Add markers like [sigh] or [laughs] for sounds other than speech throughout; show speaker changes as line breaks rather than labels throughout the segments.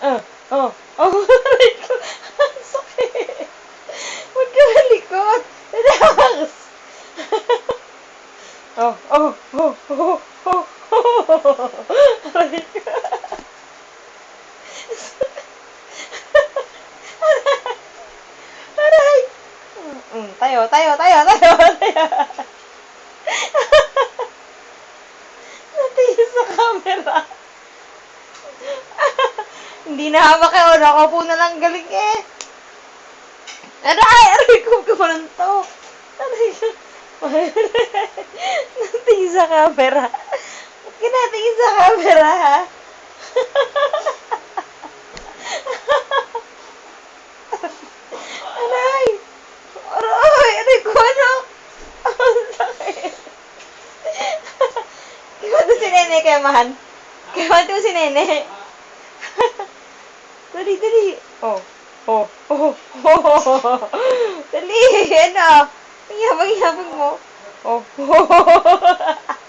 Oh, oh, aray ko. Ang sakit. Huwag ka malikot. Relax. [laughs] oh, oh, oh, oh, oh, oh. [laughs] Aray ko. Aray. Mm, tayo, tayo, tayo, tayo, tayo. [laughs] Natingin sa camera. Hindi na hawak eh. O, nakaupo na lang galing eh. Aray! Aray ko! Kumalan to. Aray ko. [laughs] Natingin sa camera. Ba't ka natingin sa camera, ha? Aray! Aray! Aray ko, ano? Ang sakit. Iwan si Nene kay Mahan. Iwan si Nene. [laughs] dali, dali. Oh. Oh. Oh. Oh. [laughs] Dali. Ano? Ang yabang-yabang mo. Oh. [laughs]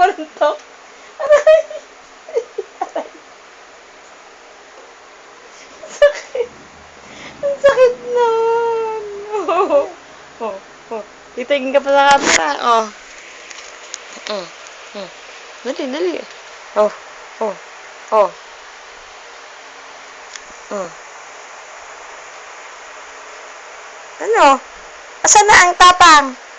Aray to. Aray. Aray. Ang sakit. Ang sakit nun. Oh. Oh. Oh. Titingin ka pa sa camera. Oh. Mm. Mm. Dali, dali. Oh. Oh. Oh. Mm. Ano? Asan na ang tapang?